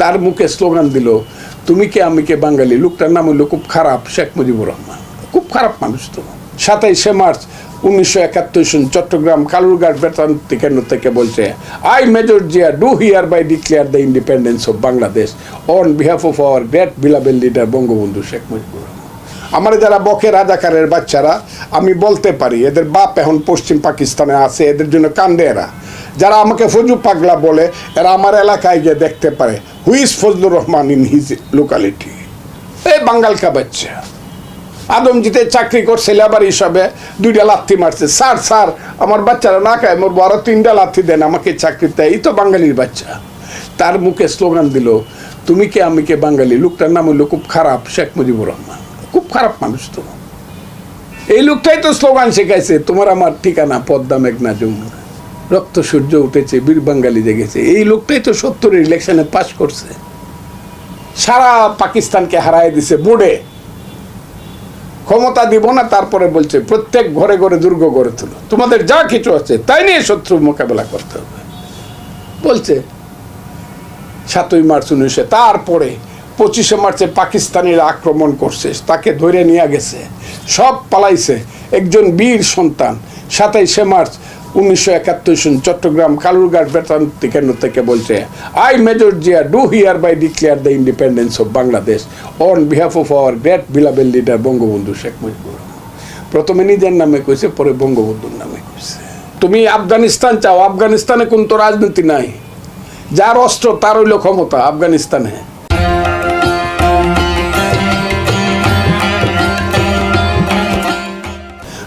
তার মুখে স্লোগান দিল, তুমি কে, আমি কে বাঙালি? লোকটার নাম হইল খুব খারাপ শেখ মুজিবুর রহমান। খুব খারাপ মানুষ তো। সাতাইশে মার্চ উনিশশো একাত্তর সন চট্টগ্রাম কালুরঘাট বেতান্তি কেন্দ্র থেকে বলছে, I major Zia, do hereby declare the independence of Bangladesh on behalf of our great beloved leader Bangabandhu Sheikh Mujibur Rahman. আমার যারা বকে রাজাকারের বাচ্চারা, আমি বলতে পারি, এদের বাপ এখন পশ্চিম পাকিস্তানে আছে, এদের জন্য কান্দে এরা। যারা আমাকে ফজু পাগলা বলে, এরা আমার এলাকায় গিয়ে দেখতে পারে। Who's Fazlur Rahman in his locality এই বাঙ্গালকা বাচ্চা। আদমজিতে চাকরি করছে লেবার হিসাবে দুইটা লাথি মারছে। স্যার স্যার, আমার বাচ্চারা না খায় মোর বড় তিনটা লাথি দেন, আমাকে চাকরি দেয়। এই তো বাঙালির বাচ্চা। তার মুখে স্লোগান দিল, তুমি কে, আমি কে বাঙালি? লোকটার নাম হইল খুব খারাপ শেখ মুজিবুর রহমান। খুব খারাপ মানুষ তো। এই লোকটাই তো স্লোগান শেখাইছে, তোমার আমার ঠিকানা, পদ্মা, মেঘনা, যমুনা। রক্ত, সূর্য উঠেছে, বীর বাঙালি জেগেছে এই লোকটাই তো সত্তরের ইলেকশনে পাশ করছে। সারা পাকিস্তানকে হারায় দিছে বোর্ডে ক্ষমতা দিব না, তারপরে বলছে, প্রত্যেক ঘরে ঘরে দুর্গ গড়ে তুলো। তোমাদের যা কিছু আছে, তাই নিয়ে শত্রু মোকাবেলা করতে হবে। বলছে, সাতই মার্চ উনিশে তারপরে পঁচিশে মার্চে পাকিস্তানিরা আক্রমণ করছে, তাকে ধরে নিয়ে গেছে। সব পালাইছে। একজন বীর সন্তান, সাতাইশে মার্চ উনিশশো একাত্তর সন চট্টগ্রাম কালুরঘাট বেতান্তি কেন্দ্র থেকে বলছে I major Zia do hereby declare the independence of Bangladesh on behalf of our great beloved leader Bangabandhu Sheikh Mujibur প্রথমে নিজের নামে কইছে, পরে বঙ্গবন্ধুর নামে কইছে। তুমি আফগানিস্তান চাও, আফগানিস্তানে কোন তো রাজনীতি নাই। যার অস্ত্র, তার হইল ক্ষমতা, আফগানিস্তানে।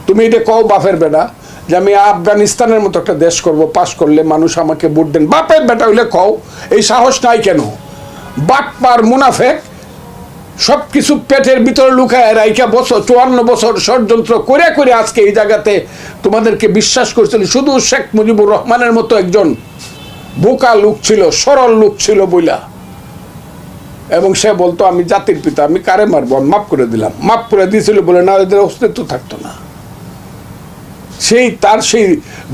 তুমি এটা কও বাফের বেটা যে আমি আফগানিস্তানের মতো একটা দেশ করব, পাশ করলে মানুষ আমাকে ভোট দেন। বাপের বেটা হইলে কও, এই সাহস নাই কেন? বাটপার মুনাফেক সব কিছু পেটের ভিতরে লুকায় রাইকা বছর, চুয়ান্ন বছর ষড়যন্ত্র করে করে আজকে এই জায়গাতে তোমাদেরকে বিশ্বাস করছিল শুধু শেখ মুজিবুর রহমানের মতো একজন বোকা লোক ছিল, সরল লোক ছিল বইলা। এবং সে বলতো, আমি জাতির পিতা, আমি কারে মারবো? মাফ করে দিলাম। মাফ করে দিয়েছিল বলে না, এদের অস্তিত্ব থাকতো না। সেই তার সেই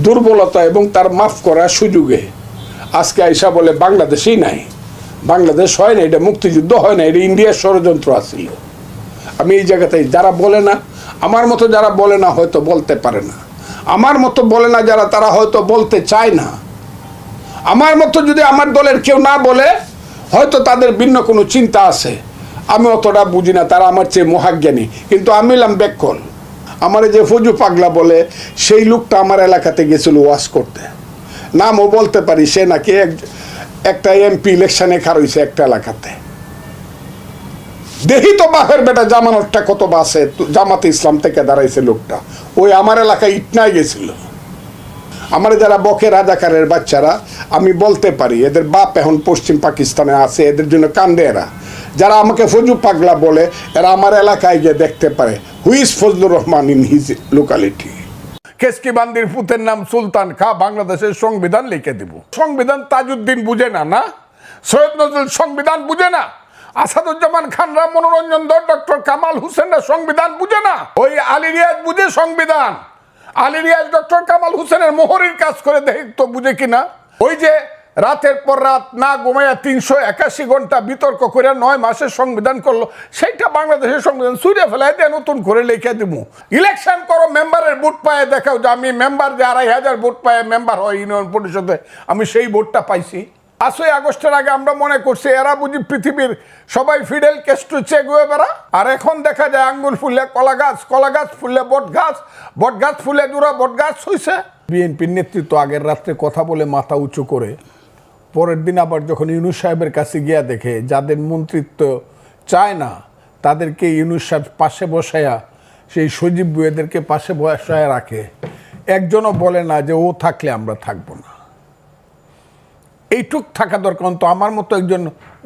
দুর্বলতা এবং তার মাফ করার সুযোগে আজকে আইসা বলে বাংলাদেশেই নাই। বাংলাদেশ হয় না, এটা মুক্তিযুদ্ধ হয় না, এটা ইন্ডিয়ার ষড়যন্ত্র আসছিল আমি এই জায়গাতে যারা বলে না, আমার মতো যারা বলে না হয়তো বলতে পারে না। আমার মতো বলে না যারা, তারা হয়তো বলতে চায় না। আমার মতো যদি আমার দলের কেউ না বলে, হয়তো তাদের ভিন্ন কোনো চিন্তা আছে। আমি অতটা বুঝি না, তারা আমার চেয়ে মহাজ্ঞানী। কিন্তু আমি এলাম বেকল আমার যে ফজু পাগলা বলে, সেই লোকটা আমার এলাকাতে গেছিল ওয়াশ করতে। নামও বলতে পারি, সে নাকি এক- একটা এমপি ইলেকশনে খারইছে একটা এলাকাতে। দেখি তো বাপের বেটা জামানতটা কত বাসে জামাতে ইসলাম থেকে দাঁড়াইছে লোকটা। ওই আমার এলাকায় ইটনায় গেছিল। আমার যারা বকে রাজাকারের বাচ্চারা, আমি বলতে পারি, এদের বাপ এখন পশ্চিম পাকিস্তানে আছে, এদের জন্য কান্দে এরা। যারা আমাকে ফজু পাগলা বলে, এরা আমার এলাকায় গিয়ে দেখতে পারে। Who's Fazlur Rahman in his locality কেসকি বান্দির পুতের নাম সুলতান খা, বাংলাদেশের সংবিধান লিখে দিব। সংবিধান তাজউদ্দিন বুঝে না না? সৈয়দ নজরুল সংবিধান বুঝে না? আসাদুজ্জামান খানরা মনোরঞ্জন ধর ডক্টর কামাল হোসেনরা সংবিধান বুঝে না? ওই আলী রিয়াজ বুঝে সংবিধান। আলী রিয়াজ, ডক্টর কামাল হোসেনের মোহরের কাজ করে দেখ তো বুঝে কিনা? ওই যে রাতের পর রাত না ঘুমাইয়া তিনশো একাশি ঘণ্টা বিতর্ক করে নয় মাসের সংবিধান করল, সেইটা বাংলাদেশের সংবিধান সুরে ফেলায় দিয়ে নতুন করে লিখে দিব ইলেকশন করো, মেম্বারের ভোট পায়ে দেখাও যে আমি মেম্বার যে আড়াই হাজার ভোট পায়ে মেম্বার হয় ইউনিয়ন পরিষদে, আমি সেই ভোটটা পাইছি। পাঁচই আগস্টের আগে আমরা মনে করছি এরা বুঝি পৃথিবীর সবাই ফিডেল কেস্টু চেক হয়ে বেড়া। আর এখন দেখা যায় আঙ্গুল ফুললে কলা গাছ কলা গাছ ফুলে বট গাছ বট গাছ ফুলে জোড়া বট গাছ হইছে। বিএনপির নেতৃত্ব আগের রাত্রে কথা বলে মাথা উঁচু করে পরের দিন আবার যখন ইউনুস সাহেবের কাছে গিয়া দেখে যাদের মন্ত্রিত্ব চায় না তাদেরকে ইউনুস সাহেব পাশে বসায়া সেই সজীব বুয়েদেরকে পাশে বসায় রাখে। একজনও বলে না যে ও থাকলে আমরা থাকব না। এইটুক থাকা দরকার তো আমার মতো একজন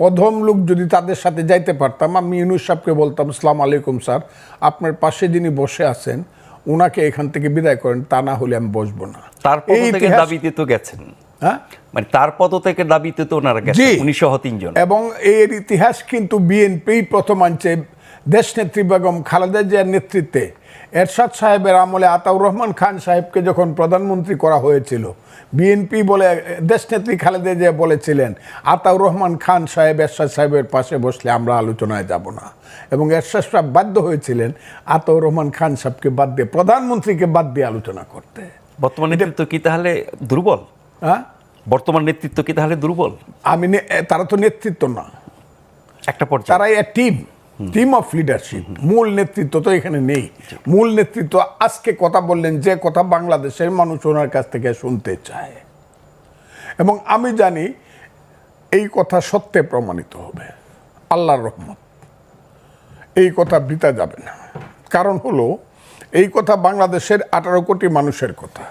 অধম লোক যদি তাদের সাথে যাইতে পারতাম আমি ইউনুস সাহেবকে বলতাম সালাম আলাইকুম স্যার আপনার পাশে যিনি বসে আছেন ওনাকে এখান থেকে বিদায় করেন তা না হলে আমি বসবো না। তার পদ এই দাবিতে তো গেছেন। হ্যাঁ? মানে তার পদ থেকে দাবিতে তো ওনারা গেছে উনিশশো তিনজন। এবং এর ইতিহাস কিন্তু বিএনপি প্রথম আনছে। দেশনেত্রী বেগম খালেদা জিয়ার নেতৃত্বে। এরশাদ সাহেবের আমলে আতাউর রহমান খান সাহেবকে যখন প্রধানমন্ত্রী করা হয়েছিল বিএনপি বলে দেশনেত্রী খালেদা জিয়া বলেছিলেন আতাউর রহমান খান সাহেব এরশাদ সাহেবের পাশে বসলে আমরা আলোচনায় যাব না। এবং এরশাদ সাহেব বাধ্য হয়েছিলেন আতাউর রহমান খান সাহেবকে বাদ দিয়ে প্রধানমন্ত্রীকে বাদ দিয়ে আলোচনা করতে। বর্তমানে নেতৃত্ব কি তাহলে দুর্বল? হ্যাঁ? বর্তমান নেতৃত্ব কি তাহলে দুর্বল? আমি নে- তারা তো নেতৃত্ব না। একটা পর্যায়ে। তারা a team team of leadership মূল নেতৃত্ব তো এখানে নেই। মূল নেতৃত্ব আজকে কথা বললেন যে কথা বাংলাদেশের মানুষ ওনার কাছ থেকে শুনতে চায়। এবং আমি জানি এই কথা সত্যে প্রমাণিত হবে। আল্লাহর রহমত। এই কথা বৃতা যাবে না। কারণ হলো এই কথা বাংলাদেশের আঠারো কোটি মানুষের কথা।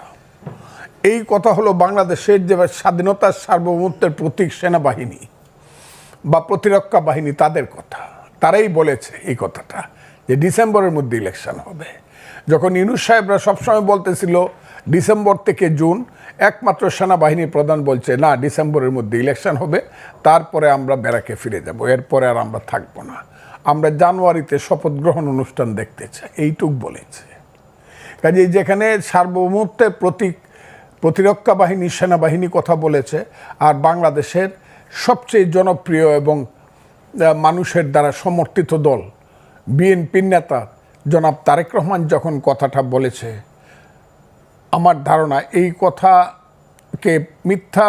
এই কথা হলো বাংলাদেশের যে স্বাধীনতার সার্বভৌমত্বের প্রতীক সেনাবাহিনী বা প্রতিরক্ষা বাহিনী, তাদের কথা। তারাই বলেছে এই কথাটা, যে ডিসেম্বরের মধ্যে ইলেকশন হবে। যখন ইউনুস সাহেবরা সবসময় বলতেছিল, ডিসেম্বর থেকে জুন একমাত্র সেনাবাহিনী প্রধান বলছে, না, ডিসেম্বরের মধ্যে ইলেকশন হবে, তারপরে আমরা ব্যারাকে ফিরে যাব, এরপরে আর আমরা থাকব না। আমরা জানুয়ারিতে শপথ গ্রহণ অনুষ্ঠান দেখতে চাই। এইটুক বলেছে। কাজেই যেখানে সার্বভৌমত্বের প্রতীক প্রতিরক্ষা বাহিনী, সেনাবাহিনী কথা বলেছে, আর বাংলাদেশের সবচেয়ে জনপ্রিয় এবং মানুষের দ্বারা সমর্থিত দল, বিএনপির নেতা জনাব তারেক রহমান যখন কথাটা বলেছে, আমার ধারণা এই কথাকে মিথ্যা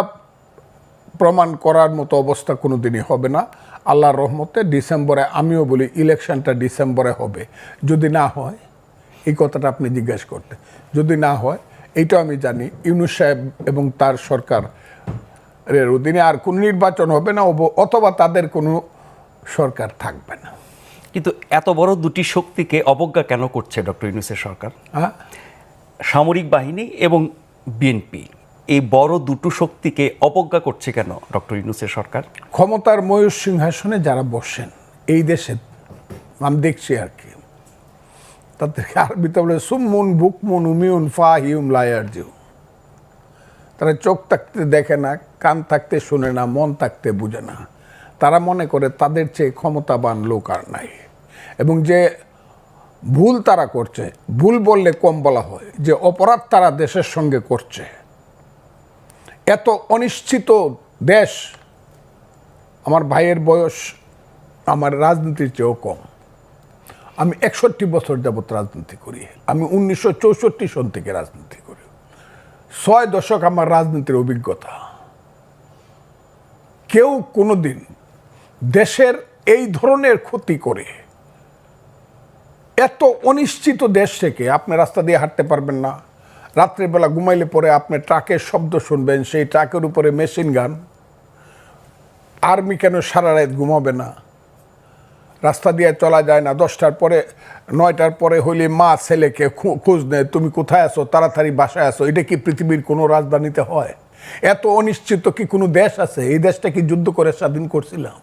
প্রমাণ করার মতো অবস্থা কোনো দিনই হবে না। আল্লাহর রহমতে ডিসেম্বরে, আমিও বলি ইলেকশনটা ডিসেম্বরে হবে। যদি না হয়, এই কথাটা আপনি জিজ্ঞেস করতে, যদি না হয় এইটা আমি জানি। ইউনুস সাহেব এবং তার সরকার এর অধীনে আর কোনো নির্বাচন হবে না অথবা তাদের কোনো সরকার থাকবে না। কিন্তু এত বড় দুটি শক্তিকে অবজ্ঞা কেন করছে ডক্টর ইউনুসের সরকার? হ্যাঁ? সামরিক বাহিনী এবং বিএনপি এই বড় দুটো শক্তিকে অবজ্ঞা করছে কেন ডক্টর ইউনুসের সরকার? ক্ষমতার ময়ূর সিংহাসনে যারা বসেন এই দেশে আমি দেখছি আর কি। তাদেরকে আরবিতে বলে সুমুন বুকমুন, উমিউন ফা হিউম লায়ার জিউ তারা চোখ থাকতে দেখে না, কান থাকতে শুনে না, মন থাকতে বুঝে না। তারা মনে করে তাদের চেয়ে ক্ষমতাবান লোক আর নাই। এবং যে ভুল তারা করছে, ভুল বললে কম বলা হয়, যে অপরাধ তারা দেশের সঙ্গে করছে। এত অনিশ্চিত দেশ, আমার ভাইয়ের বয়স, আমার রাজনীতির চেয়েও কম। আমি একষট্টি বছর যাবৎ রাজনীতি করি। আমি উনিশশো চৌষট্টি সন থেকে রাজনীতি করি। ছয় দশক আমার রাজনীতির অভিজ্ঞতা। কেউ কোনোদিন দেশের এই ধরনের ক্ষতি করে এত অনিশ্চিত দেশ থেকে আপনি রাস্তা দিয়ে হাঁটতে পারবেন না। রাত্রেবেলা ঘুমাইলে পরে আপনি ট্রাকের শব্দ শুনবেন, সেই ট্রাকের উপরে মেশিন গান। আর্মি কেন সারা রাত ঘুমাবে না? রাস্তা দিয়ে চলা যায় না। দশটার পরে, নয়টার পরে হইলে মা ছেলেকে খোঁজ নেয়, তুমি কোথায় আছো? তাড়াতাড়ি বাসায় আসো। এটা কি পৃথিবীর কোনো রাজধানীতে হয়? এত অনিশ্চিত কি কোনো দেশ আছে? এই দেশটা কি যুদ্ধ করে স্বাধীন করছিলাম?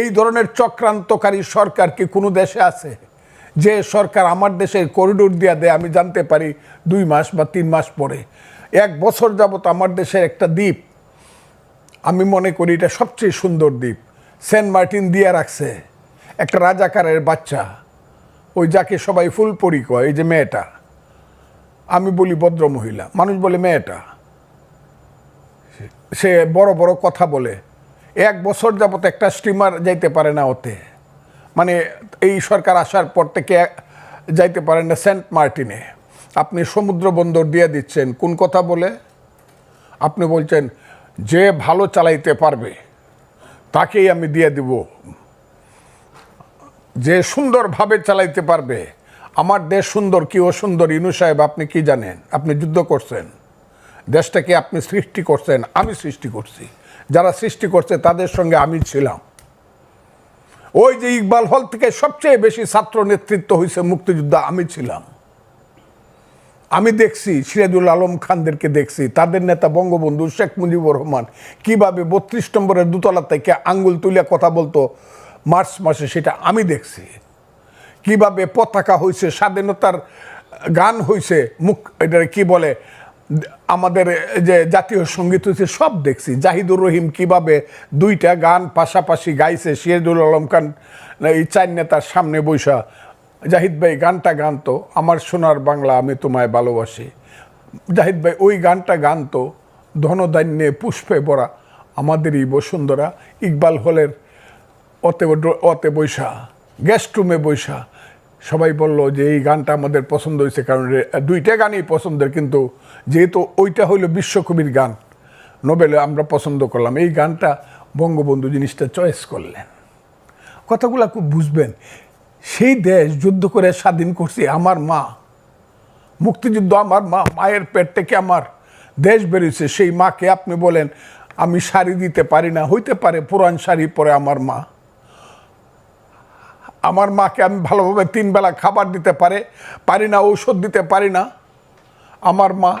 এই ধরনের চক্রান্তকারী সরকার কি কোনো দেশে আছে? যে সরকার আমার দেশের করিডোর দিয়া দেয়, আমি জানতে পারি দুই মাস বা তিন মাস পরে। এক বছর যাবত আমার দেশের একটা দ্বীপ। আমি মনে করি এটা সবচেয়ে সুন্দর দ্বীপ। সেন্ট মার্টিন দিয়ে রাখছে। একটা রাজাকারের বাচ্চা, ওই যাকে সবাই ফুলপরি কয়, এই যে মেয়েটা। আমি বলি ভদ্র মহিলা, মানুষ বলে মেয়েটা। সে বড় বড় কথা বলে। এক বছর যাবত একটা স্টিমার যাইতে পারে না ওতে। মানে এই সরকার আসার পর থেকে যাইতে পারেন না সেন্ট মার্টিনে। আপনি সমুদ্র বন্দর দিয়ে দিচ্ছেন, কোন কথা বলে? আপনি বলছেন, যে ভালো চালাইতে পারবে, তাকেই আমি দিয়ে দিব। যে সুন্দরভাবে চালাইতে পারবে। আমার দেশ সুন্দর কি ও সুন্দর ইনু সাহেব, আপনি কি জানেন? আপনি যুদ্ধ করছেন। দেশটাকে আপনি সৃষ্টি করছেন? আমি সৃষ্টি করছি। যারা সৃষ্টি করছে, তাদের সঙ্গে আমি ছিলাম। ওই যে ইকবাল হল থেকে সবচেয়ে বেশি ছাত্র নেতৃত্ব হয়েছে মুক্তিযুদ্ধ, আমি ছিলাম। আমি দেখছি, সিরাজুল আলম খানদেরকে দেখছি। তাদের নেতা বঙ্গবন্ধু শেখ মুজিবুর রহমান কীভাবে বত্রিশ নম্বরের দোতলা থেকে আঙ্গুল তুলে কথা বলতো মার্চ মাসে সেটা আমি দেখছি। কীভাবে পতাকা হয়েছে স্বাধীনতার গান হয়েছে মুখ এটা কি বলে, আমাদের যে জাতীয় সংগীত হয়েছে সব দেখছি। জাহিদুর রহিম কীভাবে দুইটা গান পাশাপাশি গাইছে, সিরাজুল আলম খান, এই চার নেতার সামনে বৈশা জাহিদ ভাই, গানটা গানতো আমার সোনার বাংলা আমি তোমায় ভালোবাসি। জাহিদ ভাই, ওই গানটা গানতো ধনধান্যে পুষ্পে ভরা, আমাদেরই বসুন্ধরা, ইকবাল হলের অতে অতে বৈশা গেস্ট রুমে বৈশা। সবাই বলল যে এই গানটা আমাদের পছন্দ হয়েছে কারণ দুইটা গানই পছন্দের, কিন্তু যেহেতু ওইটা হইল বিশ্বকবির গান, নোবেলে আমরা পছন্দ করলাম। এই গানটা বঙ্গবন্ধু জিনিসটা চয়েস করলেন। কথাগুলো খুব বুঝবেন। সেই দেশ যুদ্ধ করে স্বাধীন করছে আমার মা। মুক্তিযুদ্ধ আমার মা, মায়ের পেট থেকে আমার দেশ বেরিয়েছে। সেই মাকে আপনি বলেন, আমি শাড়ি দিতে পারি না। হইতে পারে, পুরান শাড়ি পরে আমার মা। আমার মাকে আমি ভালোভাবে তিনবেলা খাবার দিতে পারে, পারি না, ঔষধ দিতে পারি না। আমার মা,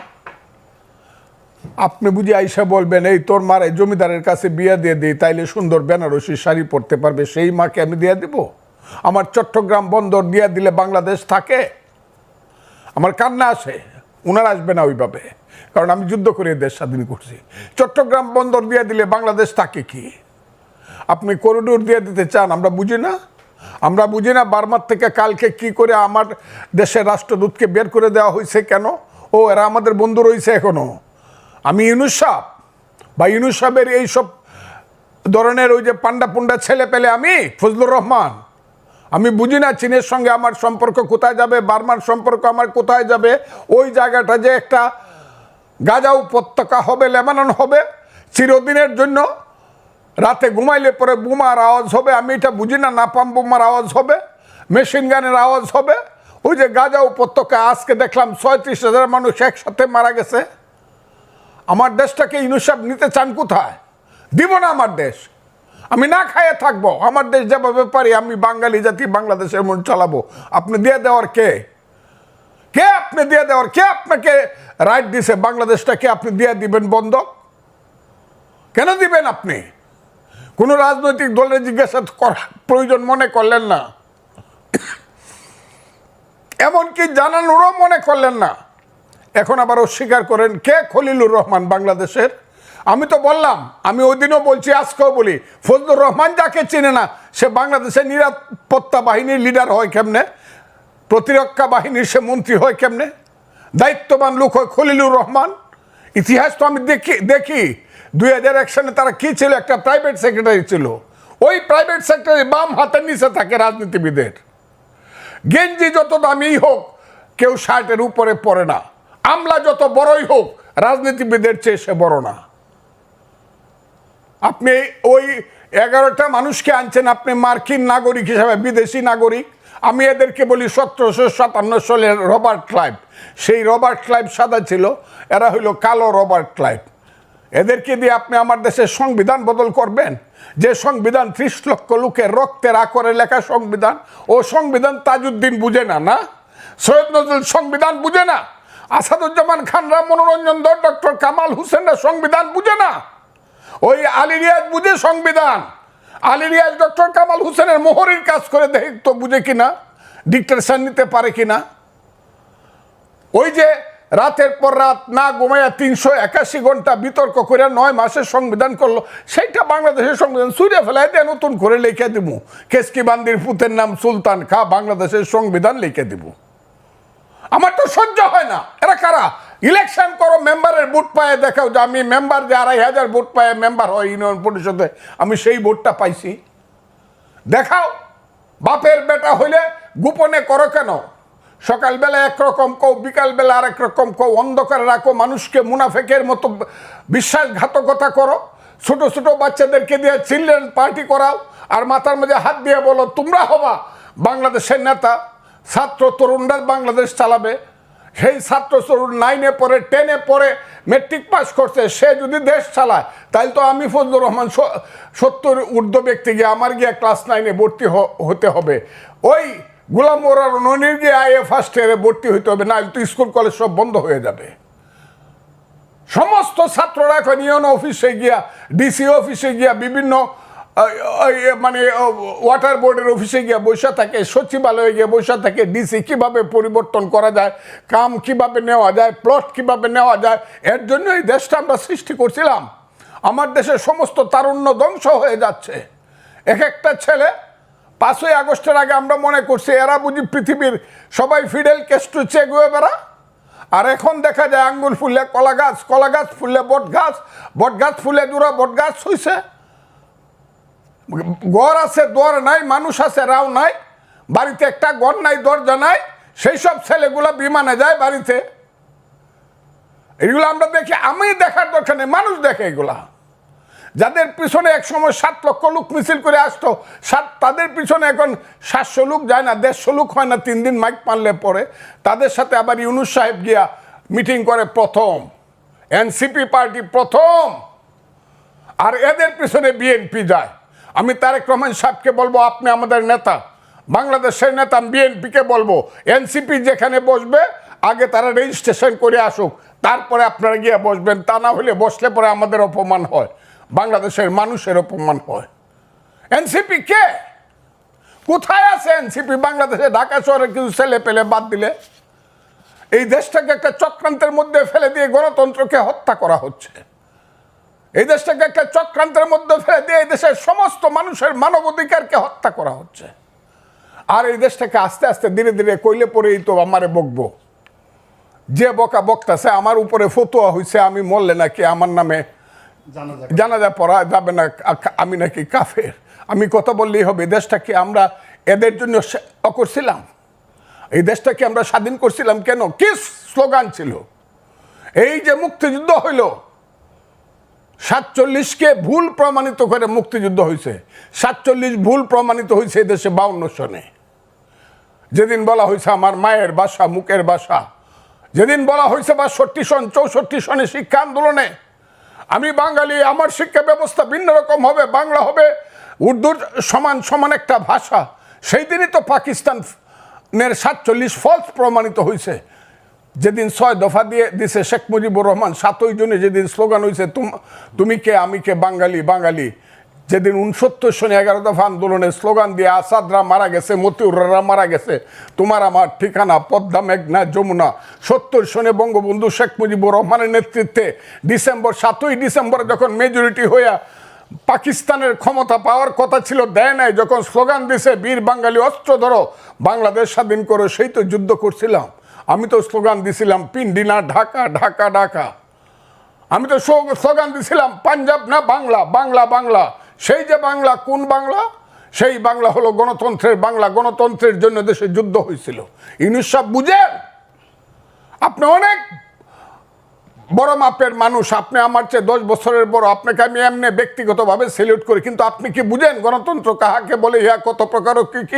আপনি বুঝি আইসা বলবেন, এই তোর মারে জমিদারের কাছে বিয়ে দিয়ে দিই, তাইলে সুন্দর বেনারসি শাড়ি পরতে পারবে, সেই মাকে আমি দিয়ে দিব। আমার চট্টগ্রাম বন্দর দিয়ে দিলে বাংলাদেশ থাকে। আমার কান্না আসে, উনার আসবে না ওইভাবে, কারণ আমি যুদ্ধ করে দেশ স্বাধীন করছি। চট্টগ্রাম বন্দর দিয়ে দিলে বাংলাদেশ থাকে কি? আপনি করিডোর দিয়ে দিতে চান, আমরা বুঝি না? আমরা বুঝি না বার্মার থেকে কালকে কি করে আমার দেশের রাষ্ট্রদূতকে বের করে দেওয়া হয়েছে কেন? ও, এরা আমাদের বন্ধু রয়েছে এখনও আমি ইউনুস বা ইউনুস এইসব ধরনের ওই যে পান্ডা পুন্ডা ছেলে পেলে আমি, ফজলুর রহমান। আমি বুঝি না চীনের সঙ্গে আমার সম্পর্ক কোথায় যাবে, বার্মার সম্পর্ক আমার কোথায় যাবে, ওই জায়গাটা যে একটা গাজা উপত্যকা হবে, লেবানন হবে, চিরদিনের জন্য রাতে ঘুমাইলে পরে বোমার আওয়াজ হবে, আমি এটা বুঝি না, নাপাম বোমার আওয়াজ হবে মেশিন গানের আওয়াজ হবে। ওই যে গাজা উপত্যকা, আজকে দেখলাম ছয়ত্রিশ হাজার মানুষ একসাথে মারা গেছে। আমার দেশটাকে ইনুসাব নিতে চান কোথায়? দিব না আমার দেশ। আমি না খাইয়ে থাকব, আমার দেশ যেভাবে পারি আমি বাঙালি জাতি বাংলাদেশের মন চালাবো। আপনি দিয়ে দেওয়ার কে? কে আপনি দিয়ে দেওয়ার? কে আপনাকে রাইট দিছে? বাংলাদেশটাকে আপনি দিয়ে দিবেন বন্ধক কেন দিবেন আপনি? কোনো রাজনৈতিক দলের জিজ্ঞাসা করার প্রয়োজন মনে করলেন না। এমনকি জানানোরও মনে করলেন না। এখন আবার অস্বীকার করেন, কে খলিলুর রহমান বাংলাদেশের? আমি তো বললাম, আমি ওই দিনও বলছি, আজকেও বলি, ফজলুর রহমান যাকে চিনে না, সে বাংলাদেশের নিরাপত্তা বাহিনীর লিডার হয় কেমনে? প্রতিরক্ষা বাহিনীর সে মন্ত্রী হয় কেমনে? দায়িত্ববান লোক হয় খলিলুর রহমান? ইতিহাস তো আমি দেখি দেখি। দুই হাজার এক সালে তারা কি ছিল? একটা প্রাইভেট সেক্রেটারি ছিল। ওই প্রাইভেট সেক্রেটারি বাম হাতের নিচে থাকে রাজনীতিবিদের। গেঞ্জি যত দামি হোক, কেউ শার্টের উপরে পড়ে না। আমলা যত বড়ই হোক, রাজনীতিবিদের চেয়ে সে বড় না। আপনি ওই এগারোটা মানুষকে আনছেন, আপনি মার্কিন নাগরিক হিসাবে, বিদেশি নাগরিক। আমি এদেরকে বলি সতেরোশো সাতান্ন সালের রবার্ট ক্লাইভ। সেই রবার্ট ক্লাইভ সাদা ছিল, এরা হইল কালো রবার্ট ক্লাইভ। এদেরকে দিয়ে আপনি আমার দেশের সংবিধান বদল করবেন। যে সংবিধান ত্রিশ লক্ষ লোকের রক্তের আকরে লেখা সংবিধান, ও সংবিধান তাজউদ্দিন বুঝে না না? সৈয়দ নজরুল সংবিধান বুঝে না? আসাদুজ্জামান খানরা মনোরঞ্জন দর ডক্টর কামাল হুসেনরা সংবিধান বুঝে না? ওই আলী রিয়াজ বুঝে সংবিধান। আলী রিয়াজ, ডক্টর কামাল হুসেনের মোহরের কাজ করে দেখি তো বুঝে কিনা? ডিক্টেশন নিতে পারে কিনা? ওই যে রাতের পর রাত না ঘুমাইয়া তিনশো একাশি ঘণ্টা বিতর্ক করে নয় মাসের সংবিধান করল, সেইটা বাংলাদেশের সংবিধান। সুরে ফেলায় দিয়ে নতুন করে লিখে দিব কেসকি বান্দির পুতের নাম সুলতান খা, বাংলাদেশের সংবিধান লিখে দিব আমার তো সহ্য হয় না। এরা কারা? ইলেকশন করো, মেম্বারের ভোট পায়ে দেখাও যে আমি মেম্বার যে আড়াই হাজার ভোট পায়ে মেম্বার হয় ইউনিয়ন পরিষদে, আমি সেই ভোটটা পাইছি। দেখাও, বাপের বেটা হইলে গোপনে করো কেন? সকালবেলা একরকম কও, বিকালবেলা আর রকম কও, অন্ধকারে রাখো, মানুষকে মুনাফেকের মতো বিশ্বাসঘাতকতা করো। ছোট ছোট বাচ্চাদেরকে দিয়ে চিলড্রেন পার্টি করাও, আর মাথার মধ্যে হাত দিয়ে বলো, তোমরা হবা বাংলাদেশের নেতা, ছাত্র তরুণরা বাংলাদেশ চালাবে। সেই ছাত্র তরুণ নাইনে পড়ে টেনে পড়ে মেট্রিক পাস করছে, সে যদি দেশ চালায় তাহলে তো আমি ফজলুর রহমান সত্তর ঊর্ধ্ব ব্যক্তি গিয়ে আমার গিয়ে ক্লাস নাইনে ভর্তি হতে হবে। ওই গোলাম মোরার ননির গিয়ে আইএ ফার্স্ট ইয়ারে ভর্তি হইতে হবে, না তো স্কুল কলেজ সব বন্ধ হয়ে যাবে। সমস্ত ছাত্ররা এখন ইউন অফিসে গিয়া, ডিসি অফিসে গিয়া, বিভিন্ন মানে ওয়াটার বোর্ডের অফিসে গিয়ে বসে থাকে, সচিবালয়ে গিয়ে বসে থাকে, ডিসি কীভাবে পরিবর্তন করা যায়, কাম কীভাবে নেওয়া যায় প্লট কীভাবে নেওয়া যায়, এর জন্য এই দেশটা আমরা সৃষ্টি করছিলাম। আমার দেশের সমস্ত তারুণ্য ধ্বংস হয়ে যাচ্ছে। এক একটা ছেলে পাঁচই আগস্টের আগে আমরা মনে করছি, এরা বুঝি পৃথিবীর সবাই ফিডেল কেস্টু চেগুয়ে বেড়া। আর এখন দেখা যায় আঙ্গুল ফুললে কলা গাছ কলা গাছ ফুললে বট গাছ বট গাছ ফুলে দূরা বট গাছ হইছে। ঘর আছে, দর নাই, মানুষ আছে, রাও নাই, বাড়িতে একটা ঘর নাই, দরজা নাই, সেই সব ছেলেগুলো বিমানে যায় বাড়িতে। এগুলো আমরা দেখি, আমি দেখার দরকার নেই, মানুষ দেখে এগুলা। যাদের পিছনে এক সময় সাত লক্ষ লোক মিছিল করে আসতো, সাত, তাদের পিছনে এখন সাতশো লোক যায় না, দেড়শো লোক হয় না, তিন দিন মাইক পারলে পরে। তাদের সাথে আবার ইউনুস সাহেব গিয়া মিটিং করে প্রথম। এনসিপি পার্টি প্রথম। আর এদের পিছনে বিএনপি যায়। আমি তারেক রহমান সাহেবকে বলব, আপনি আমাদের নেতা, বাংলাদেশের নেতা বিএনপিকে বলব, এনসিপি যেখানে বসবে, আগে তারা রেজিস্ট্রেশন করে আসুক, তারপরে আপনারা গিয়ে বসবেন, তা না হলে বসলে পরে আমাদের অপমান হয়। বাংলাদেশের মানুষের অপমান হয়। এনসিপি কে? কোথায় আছে এনসিপি? বাংলাদেশে ঢাকা শহরে কিছু ছেলে পেলে বাদ দিলে? এই দেশটাকে একটা চক্রান্তের মধ্যে ফেলে দিয়ে গণতন্ত্রকে হত্যা করা হচ্ছে। এই দেশটাকে একটা চক্রান্তের মধ্যে ফেলে দিয়ে এই দেশের সমস্ত মানুষের মানবাধিকারকে হত্যা করা হচ্ছে। আর এই দেশটাকে আস্তে আস্তে ধীরে ধীরে কইলে পরেই তো আমারে বকবো। যে বকা বক্তাছে, আমার উপরে ফতুয়া হয়েছে আমি মরলে নাকি আমার নামে জানাজা পড়া যাবে না আমি নাকি কাফের। আমি কথা বললেই হবে দেশটাকে আমরা এদের জন্য করছিলাম। এই দেশটাকে আমরা স্বাধীন করছিলাম কেন? কি স্লোগান ছিল? এই যে মুক্তিযুদ্ধ হইল, সাতচল্লিশকে ভুল প্রমাণিত করে মুক্তিযুদ্ধ হয়েছে সাতচল্লিশ ভুল প্রমাণিত হয়েছে দেশে বাউন্ন সনে। যেদিন বলা হয়েছে আমার মায়ের বাসা, মুখের বাসা। যেদিন বলা হয়েছে বাষট্টি সন, চৌষট্টি সনে শিক্ষা আন্দোলনে আমি বাঙালি, আমার শিক্ষা ব্যবস্থা ভিন্ন রকম হবে, বাংলা হবে। উর্দুর সমান সমান একটা ভাষা। সেই দিনই তো পাকিস্তানের সাতচল্লিশ ফলস প্রমাণিত হয়েছে যেদিন ছয় দফা দিয়ে দিছে শেখ মুজিবুর রহমান, সাতই জুনে যেদিন স্লোগান হয়েছে তুম- তুমি কে, আমি কে, বাঙালি বাঙালি। যেদিন উনসত্তর সনে এগারো দফা আন্দোলনের স্লোগান দিয়ে আসাদরা মারা গেছে, মতিউররা মারা গেছে, তোমার আমার ঠিকানা, পদ্মা, মেঘনা, যমুনা। সত্তর সনে বঙ্গবন্ধু শেখ মুজিবুর রহমানের নেতৃত্বে ডিসেম্বর সাতই ডিসেম্বর যখন মেজরিটি হইয়া পাকিস্তানের ক্ষমতা পাওয়ার কথা ছিল, দেয় নাই, যখন স্লোগান দিছে, বীর বাঙালি অস্ত্র ধরো, বাংলাদেশ স্বাধীন করো, সেই তো যুদ্ধ করছিলাম। আমি তো স্লোগান দিছিলাম পিন্ডিনা ঢাকা ঢাকা ঢাকা। আমি তো স্লোগান দিছিলাম, পাঞ্জাব না বাংলা বাংলা বাংলা। সেই যে বাংলা, কোন বাংলা? সেই বাংলা হলো গণতন্ত্রের বাংলা। গণতন্ত্রের জন্য দেশে যুদ্ধ হয়েছিল। ইউনুস সব বুঝেন? আপনি অনেক বড় মাপের মানুষ। আপনি আমার চেয়ে দশ বছরের বড়। আপনাকে আমি এমনি ব্যক্তিগতভাবে সেলিউট করি। কিন্তু আপনি কি বুঝেন গণতন্ত্র কাহাকে বলে, ইহা কত প্রকার কি কি?